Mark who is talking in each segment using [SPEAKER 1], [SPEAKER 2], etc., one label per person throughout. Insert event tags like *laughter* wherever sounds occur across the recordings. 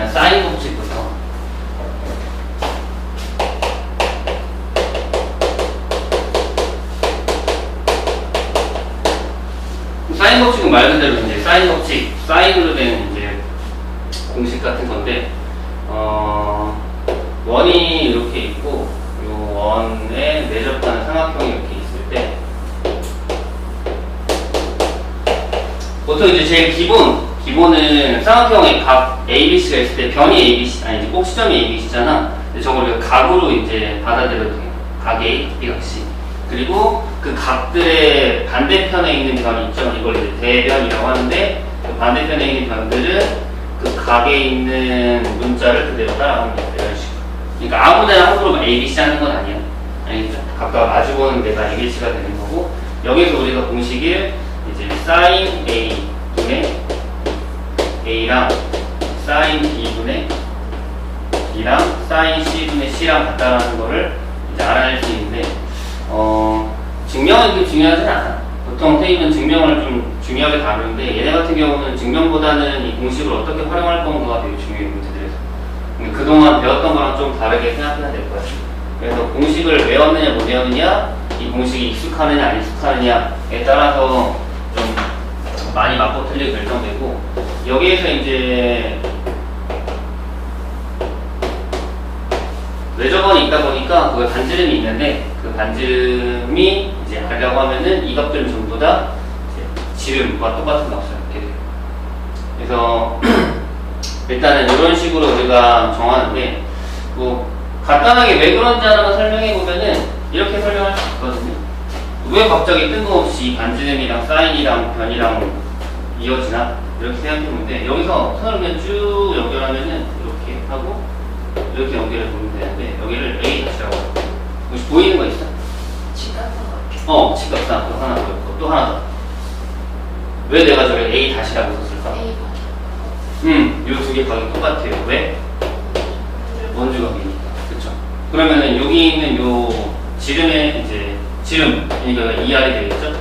[SPEAKER 1] 일단 사인 법칙부터. 사인 법칙은 말 그대로 이제 사인 법칙, 사인으로 된 이제 공식 같은 건데, 어, 원이 이렇게 있고, 요 원에 내접하는 삼각형이 이렇게 있을 때, 보통 이제 제일 기본, 기본은 삼각형의 각 ABC가 있을 때 변이 ABC, 아니 이제 꼭 시점이 ABC잖아. 근데 저걸 우리가 각으로 이제 받아들여도 돼요. 각 A, B각 C. 그리고 그 각들의 반대편에 있는 변이 있죠. 이걸 이제 대변이라고 하는데 그 반대편에 있는 변들은 그 각에 있는 문자를 그대로 돼요. 이런 식으로. 그러니까 아무데나 함부로 ABC 하는 건 아니야. 아니죠. 각각 마주보는 데가 ABC가 되는 거고 여기서 우리가 공식을 이제 sin A 분의 A랑 sin B분의 B랑 sin C분의 C랑 같다라는 거를 이제 알아낼 수 있는데 어, 증명은 그렇게 중요하진 않아. 보통 테이프는 증명을 좀 중요하게 다루는데 얘네 같은 경우는 증명보다는 이 공식을 어떻게 활용할 건가가 되게 중요해 문제들에서. 그동안 배웠던 거랑 좀 다르게 생각해야 될 거야. 그래서 공식을 외웠느냐 못 외웠느냐, 이 공식이 익숙하느냐 안 익숙하느냐에 따라서 좀 많이 맞고 틀리게 결정되고 여기에서 이제 외접원이 있다 보니까 그 반지름이 있는데 그 반지름이 이제 알려고 하면은 이 값들은 전부 다 지름과 똑같은 값을 갖게 돼요. 그래서 *clears throat* 일단은 이런 식으로 우리가 정하는데 뭐 간단하게 왜 그런지 하나만 설명해 보면은 이렇게 설명할 수 있거든요. 왜 갑자기 뜬금없이 반지름이랑 사인이랑 변이랑 이어지나 이렇게 생각해 보는데 여기서 선을 그냥 쭉 연결하면은 이렇게 하고 이렇게 연결해 보면 되는데 여기를 A 다시라고. 혹시 보이는 거 있어? 어, 직각상 또 하나 더 있고 또 하나 더. 왜 내가 저를 A 다시라고 썼을까? 음, 이두개 가격 똑같아요. 왜? 원주각이니까. 그쵸? 그러면은 여기 있는 요 지름의 이제 지름, 그러니까 ER이 되겠죠?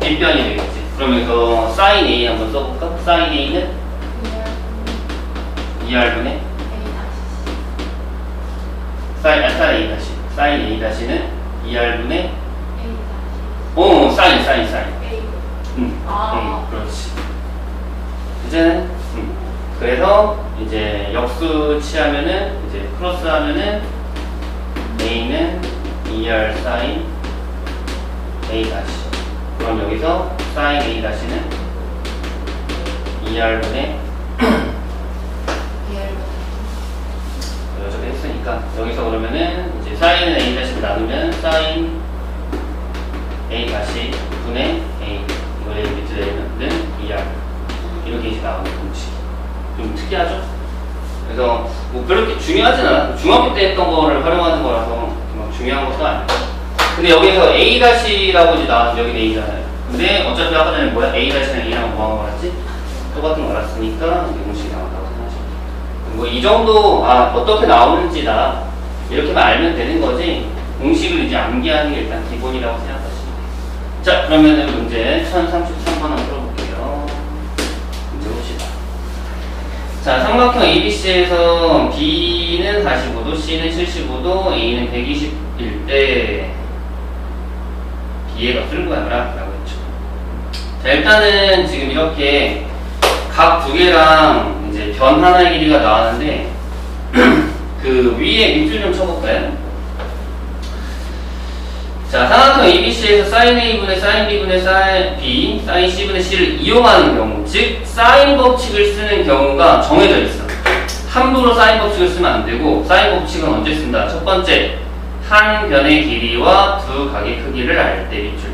[SPEAKER 1] 빗변이 되겠지. 그러면 이거 sin A 한번 써볼까? sin A는 ER분의 sin, 아, sin A 다시. sin A 다시는 ER분의 어, sin, sin, sin. 음,
[SPEAKER 2] 아.
[SPEAKER 1] 음, 그렇지. 이제는 음. 그래서 이제 역수 취하면은 이제 크로스 하면은 A는 ER sin A 다시. 그럼 여기서 sin A 다시는 ER분의 여기서 했으니까 여기서 그러면은 이제 사인은 a 다시 나누면 사인 a 다시 분의 a. 이걸 a 밑에 내면은 2r 이렇게 이제 나오는 공식. 좀 특이하죠? 그래서 뭐 그렇게 중요하진 않아. 중학교 때 했던 거를 활용하는 거라서 막 중요한 것도 아니고 근데 여기서 a 다시라고 이제 나왔는데 여기는 a잖아요. 근데 어차피 아까 전에 뭐야? A 다시랑 a랑 뭐하고 말았지? 똑같은 거 이제 공식이 나온다고 생각하시면 돼요 뭐 이 정도 아 어떻게 나오는지다 이렇게만 알면 되는 거지 공식을 이제 암기하는 게 일단 기본이라고 생각하시면. 자 그러면은 문제 1033번 한번 풀어볼게요. 문제 봅시다. 자 삼각형 ABC에서 B는 45도, C는 75도, A는 120일 때 B의 값을 구하라 라고 했죠. 자 일단은 지금 이렇게 각 두 개랑 이제 변 하나의 길이가 나왔는데 *clears throat* 그 위에 밑줄 좀 쳐볼까요? 자 삼각형 ABC에서 sin A분의 sin B분의 sin B, sin C분의 C를 이용하는 경우 즉 사인 법칙을 쓰는 경우가 정해져 있어 함부로 사인 법칙을 쓰면 안 되고 사인 법칙은 언제 쓴다? 첫 번째 한 변의 길이와 두 각의 크기를 알 때 밑줄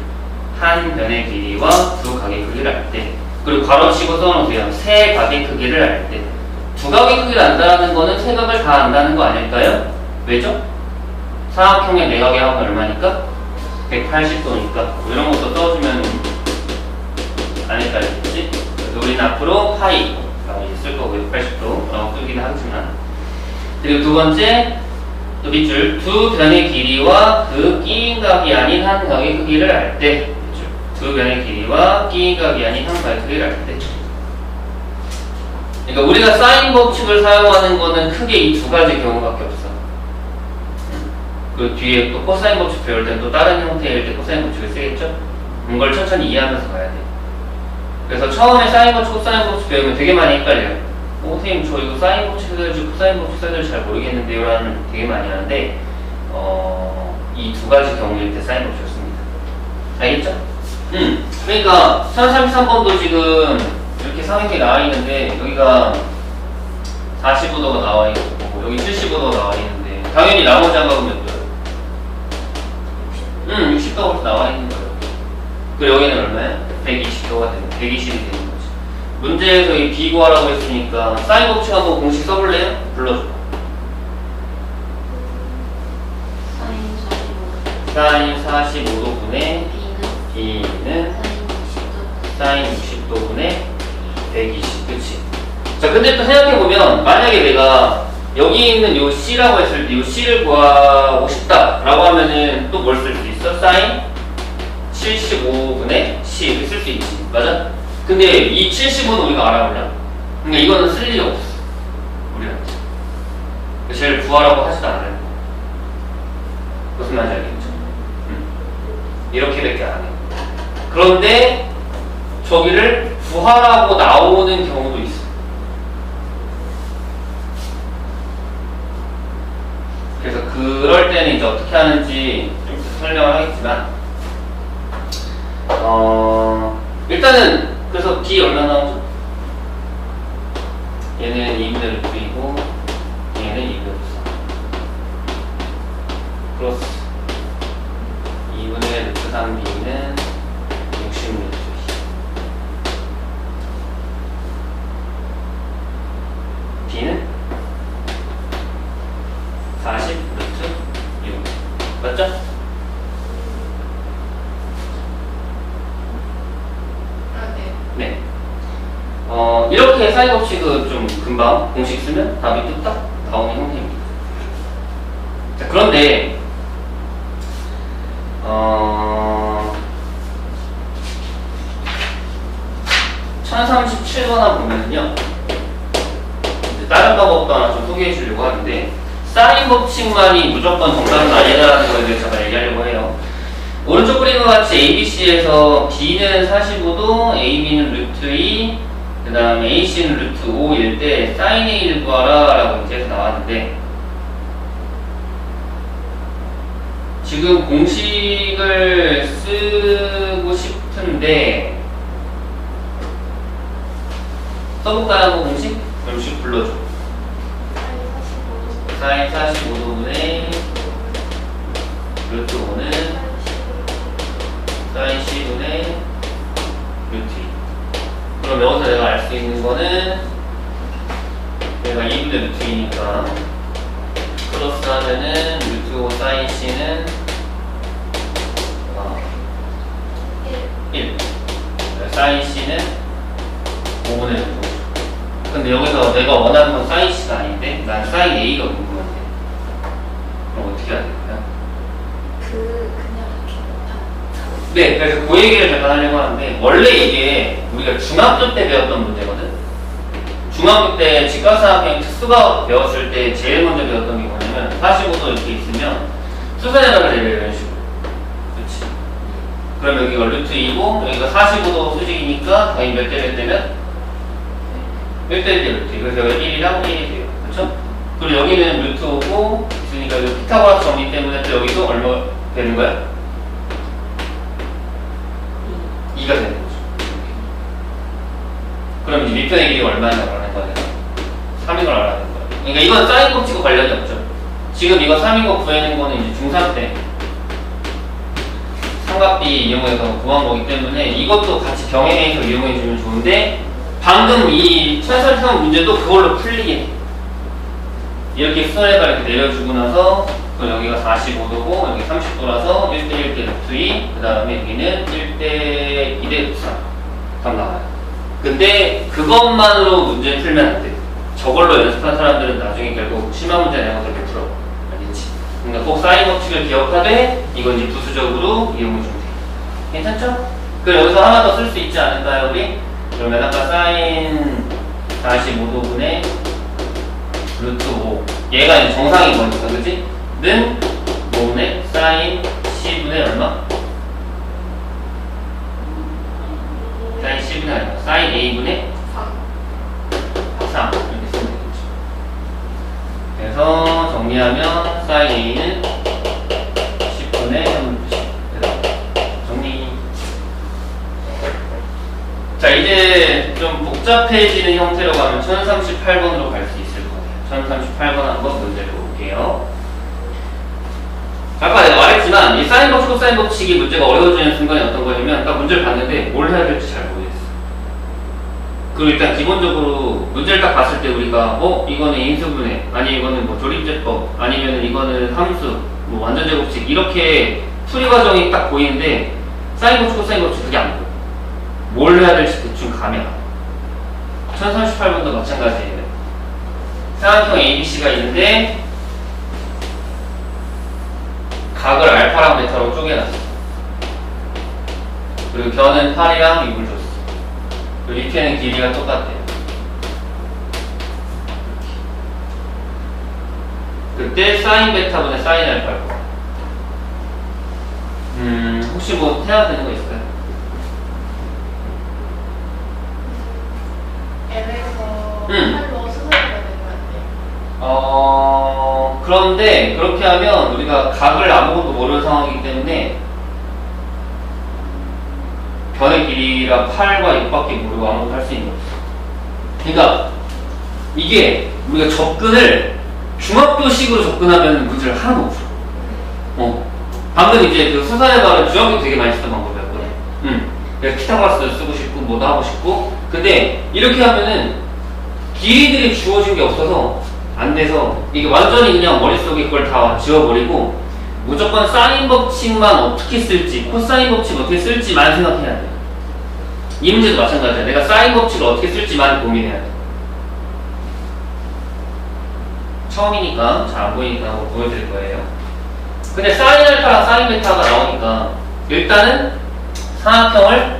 [SPEAKER 1] 한 변의 길이와 두 각의 크기를 알 때 그리고 괄호치고 써놓으세요 세 각의 크기를 알 때 두 각의 크기를 안다는 거는 세 각을 다 안다는 거 아닐까요? 왜죠? 사각형의 내각의 합은 얼마니까? 180도니까 이런 것도 써주면 안 헷갈리겠지? 그래서 우리는 앞으로 이제 쓸 거고요 80도라고 쓰기도 하지만 그리고 두 번째 또 밑줄 두 변의 길이와 그 끼인 각이 아닌 한 각의 크기를 알 때 두 변의 길이와 끼인 각이 아닌 한 각의 크기를 알 때 그러니까 우리가 사인 법칙을 사용하는 거는 크게 이 두 가지 경우밖에 없어. 그 뒤에 또 코사인 법칙 배울 때는 또 다른 형태일 때 코사인 법칙을 쓰겠죠? 이걸 천천히 이해하면서 가야 돼. 그래서 처음에 사인 법칙, 코사인 법칙 배우면 되게 많이 헷갈려요. 어, 선생님 저 이거 사인 법칙 써야 될지 코사인 법칙 써야 될지 잘 모르겠는데요 라는 되게 많이 하는데 어, 이 두 가지 경우일 때 사인 법칙을 씁니다. 알겠죠? 음, 그러니까 1033번도 지금 이렇게 상행이 나와 있는데 여기가 45도가 나와 있고 여기 75도가 나와 있는데 당연히 나머지 한 가면 몇 도예요? 음, 60도가 벌써 나와 있는 거예요. 그리고 여기는 얼마야? 120도가 되는 120이 되는 거지. 문제에서 이 비교하라고 했으니까 사인 법칙 한번 공식 써볼래요? 불러줘.
[SPEAKER 2] 사인 45도
[SPEAKER 1] 사인 45도분의
[SPEAKER 2] B는
[SPEAKER 1] B는
[SPEAKER 2] 사인 60도
[SPEAKER 1] 사인 60도 분의 120, 그치? 자, 근데 또 생각해보면, 만약에 내가 여기 있는 요 C라고 했을 때요 C를 구하고 싶다 라고 하면은 또 뭘 쓸 수 있어? 사인 75분의 C를 쓸 수 있지. 맞아? 근데 이 75는 우리가 알아볼라. 그러니까 이거는 쓸 일이 없어. 우리한테. 쟤를 구하라고 하지도 않아요. 무슨 말인지 알겠죠? 음. 이렇게밖에 안 해. 그런데 저기를 구하라고 나오는 경우도 있어. 그래서 그럴 때는 이제 어떻게 하는지 좀 설명을 하겠지만, 어, 일단은 그래서 B 얼마 나오죠? 얘는 2분의 루트이고, 얘는 2분의 루트 3. 플러스 2분의 루트 3B는 60루트 2. B는 40 루트 6. 맞죠?
[SPEAKER 2] 아, 네.
[SPEAKER 1] 네. 어, 이렇게 사인 법칙은 좀 금방 공식 쓰면 답이 뚝딱 나오는 형태입니다. 자, 그런데, 어, 1037번화 보면은요, 이제 다른 방법도 하나 좀 소개해 주려고 하는데, 사인 법칙만이 무조건 정답은 아니다라는 거에 대해서 잠깐 얘기하려고 해요. 오른쪽 그림과 같이 ABC에서 B는 45도, AB는 루트 2, 그 다음에 AC는 루트 5일 때 사인 A를 구하라 라고 이제 나왔는데 지금 공식을 쓰고 싶은데 써볼까요 공식? 공식 불러줘
[SPEAKER 2] 사인 45도
[SPEAKER 1] 사인 45도분의 루트 5는 그럼 여기서 내가 알 수 있는 거는 내가 2분의 루트 2니까 플러스 하면은 루트 5 사인 C는 어, 1 사인 C는 5분의 루트 5 근데 여기서 내가 원하는 건 사인 C가 아닌데 난 사인 A가 궁금한데. 그럼 어떻게 해야 될까요?
[SPEAKER 2] 그 그냥 이렇게 다
[SPEAKER 1] 네, 그래서 그 얘기를 잠깐 하려고 하는데 원래 이게 우리가 중학교 때 배웠던 문제거든. 중학교 때 직각삼각형 특수가 배웠을 때 제일 먼저 배웠던 게 뭐냐면 45도 이렇게 있으면 수선에다가 내려 이런 식으로. 그렇지. 그럼 여기가 루트 2고 여기가 45도 수직이니까 거의 몇대몇 대면 1대 1대 루트 2. 그래서 여기 1이랑 1이 돼요. 그렇죠? 그리고 여기는 루트 5고 있으니까 이 피타고라스 정리 때문에 또 여기도 얼마 되는 거야? 2가 되는 거죠. 그럼 이제 밑변의 길이가 얼마냐고 하는 거예요? 3인 걸 알아야 되는 거예요. 그러니까 이건 사인 법칙과 관련이 없죠. 지금 이거 3인 거 구해낸 거는 이제 중3 때 삼각비 이용해서 구한 거기 때문에 이것도 같이 병행해서 이용해 주면 좋은데 방금 이 천설성 문제도 그걸로 풀리게 해. 이렇게 수선에다 이렇게 내려주고 나서 그 여기가 45도고 여기 30도라서 1대 1 대 루트 2, 그 다음에 여기는 1대 2대 루트 3. 답 나와요. 근데 그것만으로 문제 풀면 안 돼. 저걸로 연습한 사람들은 나중에 결국 심한 문제 내가 그렇게 풀어. 알겠지? 그러니까 꼭 사인 법칙을 기억하되 이건 이제 부수적으로 이용해 주면 돼. 괜찮죠? 그럼 여기서 하나 더 쓸 수 있지 않을까요, 우리? 그러면 아까 사인 45도분의 루트 5 얘가 이제 정상인 거니까 그치? 는 뭐분의 사인 C분의 얼마? 사인 C분의 얼마? 사인 A분의 3 이렇게 쓰면 되겠죠. 그래서 정리하면 사인 A는 10분의 3루트 10 정리. 자 이제 좀 복잡해지는 형태로 가면 1038번으로 갈 수 있을 거예요. 1038번 한번 문제를 볼게요 아까 내가 말했지만 이 사인 법칙, 코사인 법칙이 문제가 어려워지는 순간이 어떤 거냐면 딱 문제를 봤는데 뭘 해야 될지 잘 모르겠어 그리고 일단 기본적으로 문제를 딱 봤을 때 우리가 어? 이거는 인수분해 아니 이거는 뭐 조립제법 아니면 이거는 함수 뭐 완전 제곱식 이렇게 풀이 과정이 딱 보이는데 사인 법칙, 코사인 법칙 그게 안 보여 뭘 해야 될지 대충 감이 안 와. 1038번도 마찬가지예요. 삼각형 ABC가 있는데 각을 알파랑 베타로 쪼개놨어. 그리고 변은 8이랑 6을 줬어. 그리고 이렇게는 길이가 똑같대요. 그때 사인 베타분의 사인 알파일 거야. 음, 혹시 뭐 해야 되는 거 있어요?
[SPEAKER 2] L에서
[SPEAKER 1] 음.
[SPEAKER 2] 팔로 수선해야 되는 거 같아요.
[SPEAKER 1] 어, 그런데 그렇게 하면 우리가 각을 아무것도 모르는 상황이기 때문에 변의 길이랑 8과 6밖에 모르고 아무것도 할 수 있는 거 없어. 그러니까 이게 우리가 접근을 중학교식으로 접근하면 문제를 하나도 없어. 어. 방금 이제 그 수산의 발은 중학교 되게 많이 쓰던 방법이었거든. 응. 그래서 피타고라스도 쓰고 싶고 뭐도 하고 싶고. 근데 이렇게 하면은 길이들이 주어진 게 없어서 안 돼서 이게 완전히 그냥 머릿속에 그걸 다 지워버리고 무조건 사인 법칙만 어떻게 쓸지 코사인 법칙 어떻게 쓸지만 생각해야 돼. 이 문제도 마찬가지야. 내가 사인 법칙을 어떻게 쓸지만 고민해야 돼. 처음이니까 잘 안 보이니까 한번 보여드릴 거예요. 근데 사인 알파랑 사인 베타가 나오니까 일단은 삼각형을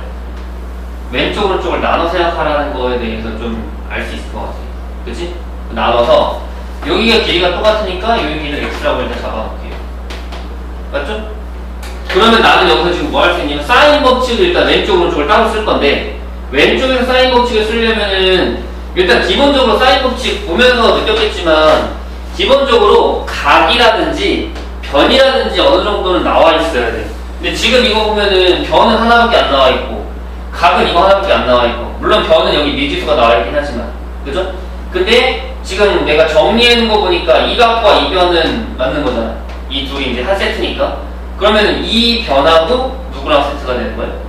[SPEAKER 1] 왼쪽 오른쪽을 나눠 생각하라는 거에 대해서 좀 알 수 있을 것 같아요. 그치? 나눠서 여기가 길이가 똑같으니까 여기 길이를 x라고 일단 잡아놓을게요. 맞죠? 그러면 나는 여기서 지금 뭐 할 수 있냐면 사인 법칙을 일단 왼쪽 오른쪽을 따로 쓸 건데 왼쪽에서 사인 법칙을 쓰려면은 일단 기본적으로 사인 법칙 보면서 느꼈겠지만 기본적으로 각이라든지 변이라든지 어느 정도는 나와 있어야 돼. 근데 지금 이거 보면은 변은 하나밖에 안 나와 있고 각은 이거 하나밖에 안 나와 있고 물론 변은 여기 미지수가 나와 있긴 하지만 그죠? 근데 지금 내가 정리해 놓은 거 보니까 이 각과 이 변은 맞는 거잖아. 이 둘이 이제 한 세트니까 그러면은 이 변하고 누구랑 세트가 되는 거예요?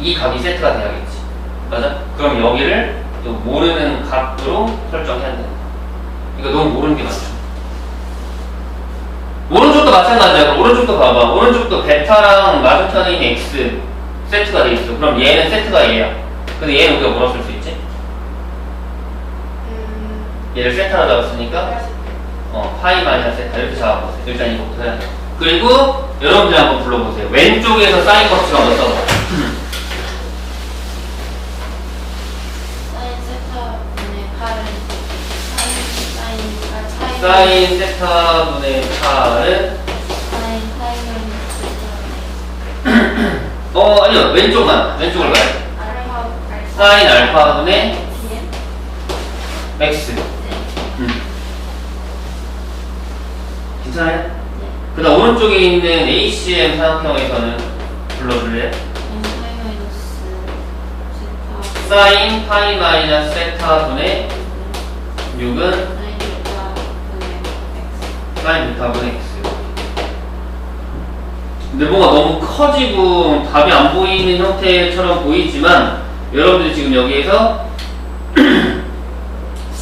[SPEAKER 1] 이 각이 세트가 돼야겠지. 맞아? 그럼 여기를 또 모르는 각으로 설정해야 거야. 이거 너무 모르는 게 많죠. 오른쪽도 마찬가지야. 그럼 오른쪽도 봐봐. 오른쪽도 베타랑 맞은편에 있는 x 세트가 돼 있어. 그럼 얘는 세트가 얘야. 근데 얘는 우리가 쓸수 있지?
[SPEAKER 2] 음,
[SPEAKER 1] 얘를 세타로 잡았으니까 어 파이 마이너스 세타 이렇게 잡아보세요. 일단 이거부터 해야 돼. 그리고 여러분들 한번 불러보세요. 왼쪽에서 사인 한번 써봐.
[SPEAKER 2] 사인 세타분의 8은 사인 사인 아 차이
[SPEAKER 1] 사인 세타분의 8은
[SPEAKER 2] 사인 파이는 세타분의 *clears throat*
[SPEAKER 1] 어 아니요 왼쪽만 왼쪽을 봐요. 사인 알파분의 x.
[SPEAKER 2] 네.
[SPEAKER 1] 음. 괜찮아요?
[SPEAKER 2] 네.
[SPEAKER 1] 그다음 오른쪽에 있는 ACM 삼각형에서는 불러줄래?
[SPEAKER 2] N 파이 마이너스 세타
[SPEAKER 1] 사인 파이 마이너스 세타 분의 6은
[SPEAKER 2] 사인
[SPEAKER 1] 사인 베타 분의 x. 근데 뭔가 너무 커지고 답이 안 보이는 형태처럼 보이지만 여러분들이 지금 여기에서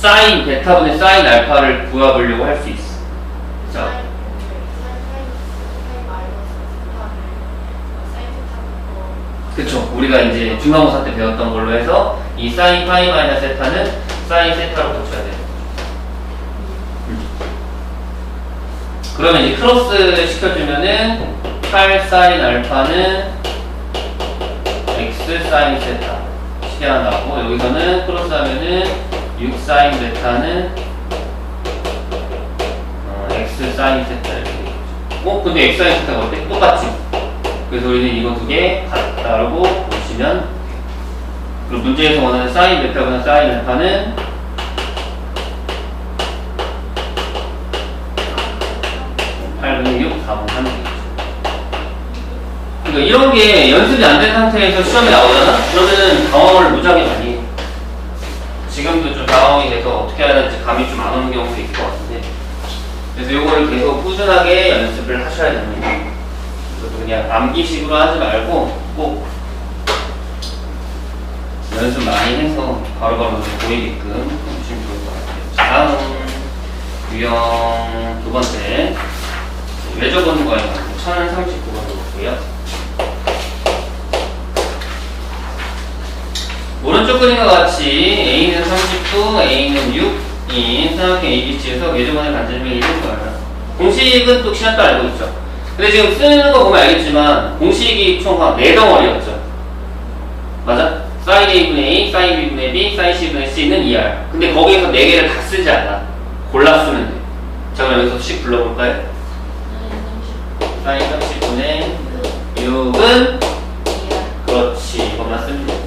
[SPEAKER 1] 사인 베타분의 사인 알파를 구해보려고 할 수 있어.
[SPEAKER 2] 세타고
[SPEAKER 1] 그쵸. 우리가 이제 중간고사 때 배웠던 걸로 해서 이 사인 파이 마이너스 세타는 사인 세타로 고쳐야 돼요. 음. 그러면 이제 크로스 시켜주면은 8 사인 알파는 x 사인 세타. 어떻게 한다고 여기서는 플러스 하면은 6 사인 베타는 어, x 사인 세타 이렇게. 어? 근데 x 사인 세타가 어때? 똑같지? 그래서 우리는 이거 두 개 같다라고 보시면. 그리고 문제에서 원하는 사인 베타보다 사인 알파는 8분의 6, 4분 3 되겠죠. 그러니까 이런 게 연습이 안 된 상태에서 시험에 나오잖아? 그러면은 당황을 무지하게 많이 당황이 돼서 어떻게 해야 될지 감이 좀 안 오는 경우도 있을 것 같은데. 그래서 이거를 계속 꾸준하게 연습을 하셔야 됩니다. 이것도 그냥 암기식으로 하지 말고 꼭 연습 많이 해서 바로바로 눈에 보이게끔 해주시면 좋을 것 같아요. 다음 유형 두 번째 왜 적은 거예요? 1039번으로 볼게요. 오른쪽 그림과 같이 A는 39, A는 6인 삼각형 ABC에서 예조번의 간절명이 있는 거예요. 공식은 또 시간도 알고 있죠. 근데 지금 쓰는 거 보면 알겠지만 공식이 총한 4덩어리였죠. 맞아? 사인 A분의 A, 사인 B분의 B, 사인 C분의 C는 2R. 근데 거기에서 4개를 다 쓰지 않아. 골라 쓰면 돼. 자, 그럼 여기서 씩 불러볼까요? 사인 30분의 6은 그렇지. 이것만 쓰면 돼.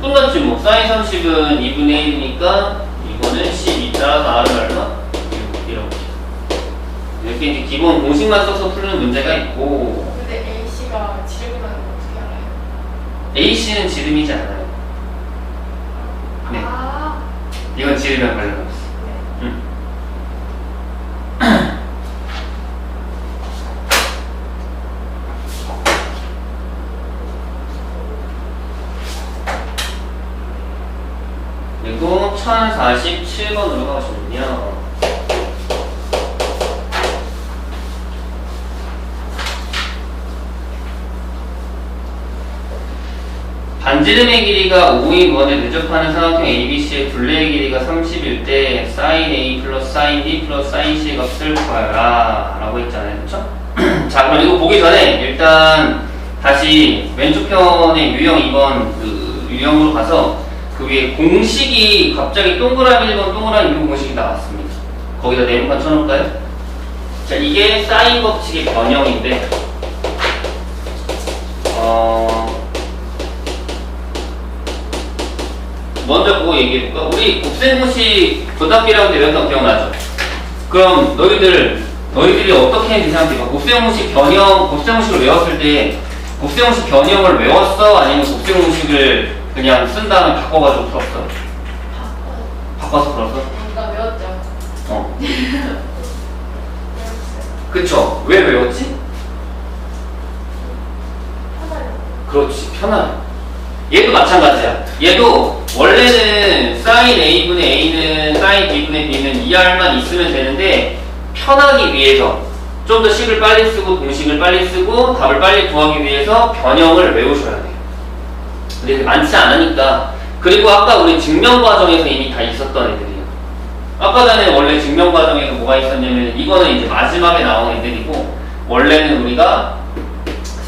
[SPEAKER 1] 끝났지 뭐. 사인 30은 2분의 1이니까 이거는 12 따라서 R은 얼마? 6 이렇게. 이렇게 이제 기본 공식만 써서 푸는 문제가 있고
[SPEAKER 2] 근데 A씨가 질문하는 거 어떻게 알아요?
[SPEAKER 1] A씨는 지름이지 않아요. 네.
[SPEAKER 2] 아,
[SPEAKER 1] 이건 지르면 관련 없어.
[SPEAKER 2] 네.
[SPEAKER 1] 응. 그리고 1047번으로 가시면요. 반지름의 길이가 5인 원에 대접하는 삼각형 ABC의 둘레의 길이가 30일 때 sin A 플러스 sin B 플러스 sin C의 값을 구하라 라고 했잖아요 그쵸? *clears throat* 자 그럼 이거 보기 전에 일단 다시 왼쪽 편의 유형 2번 그 유형으로 가서 그 위에 공식이 갑자기 동그라미 1번 동그라미 2번 공식이 나왔습니다 거기다 네모칸 쳐놓을까요? 자 이게 사인 법칙의 변형인데 어... 먼저 그거 얘기해볼까? 우리 곱셈공식 조답기라고 배웠던 거 기억나죠? 그럼 너희들, 너희들이 어떻게 생각해봐. 곱셈공식 변형, 곱셈공식을 외웠을 때 곱셈공식 변형을 외웠어? 아니면 곱셈공식을 그냥 쓴 다음에 바꿔가지고 풀었어?
[SPEAKER 2] 바꿔.
[SPEAKER 1] 바꿔서 풀었어?
[SPEAKER 2] 뭔가 외웠죠?
[SPEAKER 1] 어. 그쵸. 왜 외웠지?
[SPEAKER 2] 하나요.
[SPEAKER 1] 그렇지. 편하게. 얘도 마찬가지야. 얘도 원래는 sin a분의 a는 sin b분의 b는 2r만 있으면 되는데 편하기 위해서 좀 더 식을 빨리 쓰고 공식을 빨리 쓰고 답을 빨리 구하기 위해서 변형을 외우셔야 돼요. 근데 많지 않으니까 그리고 아까 우리 증명 과정에서 이미 다 있었던 애들이에요. 아까 전에 원래 증명 과정에서 뭐가 있었냐면 이거는 이제 마지막에 나온 애들이고 원래는 우리가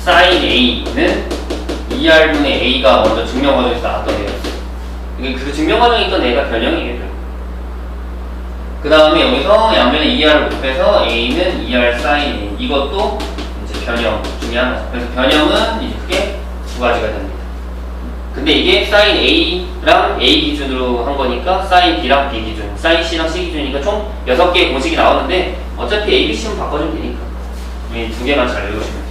[SPEAKER 1] sin a는 2r분의 a가 먼저 증명 과정에서 나왔던 애였어요. 그 증명 과정에 있던 애가 변형이겠죠. 그 다음에 여기서 양면에 2r을 곱해서 a는 2r sin a 이것도 이제 변형 중에 하나죠. 그래서 변형은 이제 크게 두 가지가 됩니다. 근데 이게 sin a랑 a 기준으로 한 거니까 sin b랑 b 기준, sin c랑 c 기준이니까 총 6개의 공식이 나오는데 어차피 a, b, c만 바꿔주면 되니까 이두 개만 잘 외우시면.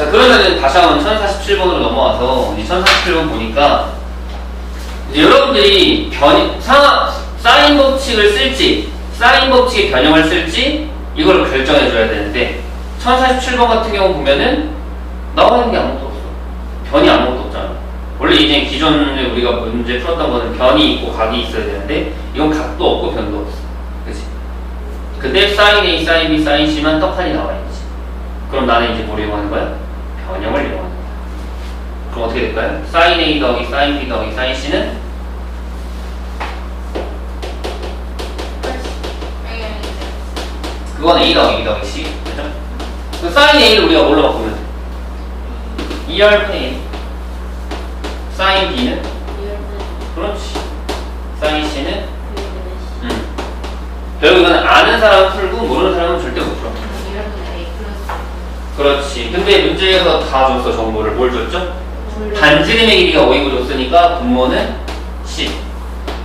[SPEAKER 1] 자 그러면은 다시 한번 1047번으로 넘어와서 이 1047번 보니까 이제 여러분들이 변 상하 사인 법칙을 쓸지 사인 법칙의 변형을 쓸지 이걸 결정해 줘야 되는데 1047번 같은 경우 보면은 나와 있는 게 아무것도 없어. 변이 아무것도 없잖아. 원래 이제 기존에 우리가 문제 풀었던 거는 변이 있고 각이 있어야 되는데 이건 각도 없고 변도 없어. 그치? 근데 사인 A, 사인 B, 사인 C만 떡하니 나와 있지. 그럼 나는 이제 뭘 이용하는 거야? 이용하는 거야 그럼 어떻게 될까요? 사인 A 더하기 사인 B 더하기 사인 C는 그건 A 더하기 B 더하기 C 그죠? 그 사인 A를 우리가 뭘로 바꾸면 돼? 2R분의 A 사인 B는
[SPEAKER 2] 2열분의
[SPEAKER 1] 그렇지 사인 C는
[SPEAKER 2] 9열분의
[SPEAKER 1] 음. 결국은 아는 사람은 풀고 모르는 사람은 절대 못 풀어
[SPEAKER 2] 2열분의 A 플러스
[SPEAKER 1] 그렇지 근데 문제에서 다 줬어 정보를 뭘 줬죠? 반지름의 길이가 5이고 줬으니까 분모는 10.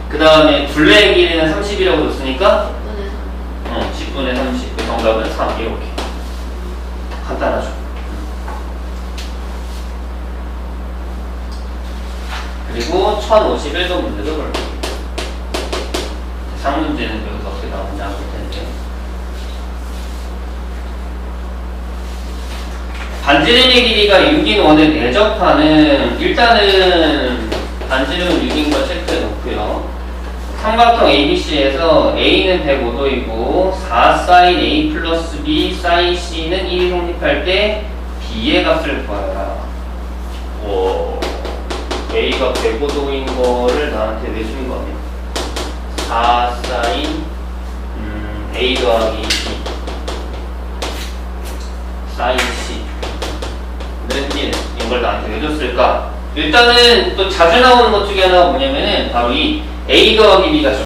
[SPEAKER 1] 그 다음에 둘레의 길이는 30이라고 줬으니까
[SPEAKER 2] 10분의 3
[SPEAKER 1] 어, 10분의 30. 그 정답은 3. 이렇게. 간단하죠. 그리고 1051번 문제도 볼게요. 상문제는 여기서 어떻게 나오는지 안 볼 텐데. 반지름의 길이가 6인 원을 내접하는 일단은 반지름은 6인 걸 체크해 놓고요. 삼각형 ABC에서 A는 105도이고 4 사인 A 플러스 B 사인 C는 1이 성립할 때 B의 값을 구하라. 오, A가 105도인 거를 나한테 왜준 거냐? 4 사인 음, A 더하기 B 사인 1 이걸 나한테 왜 줬을까? 일단은 또 자주 나오는 것 중에 하나가 뭐냐면은 바로 이 A 더하기 B가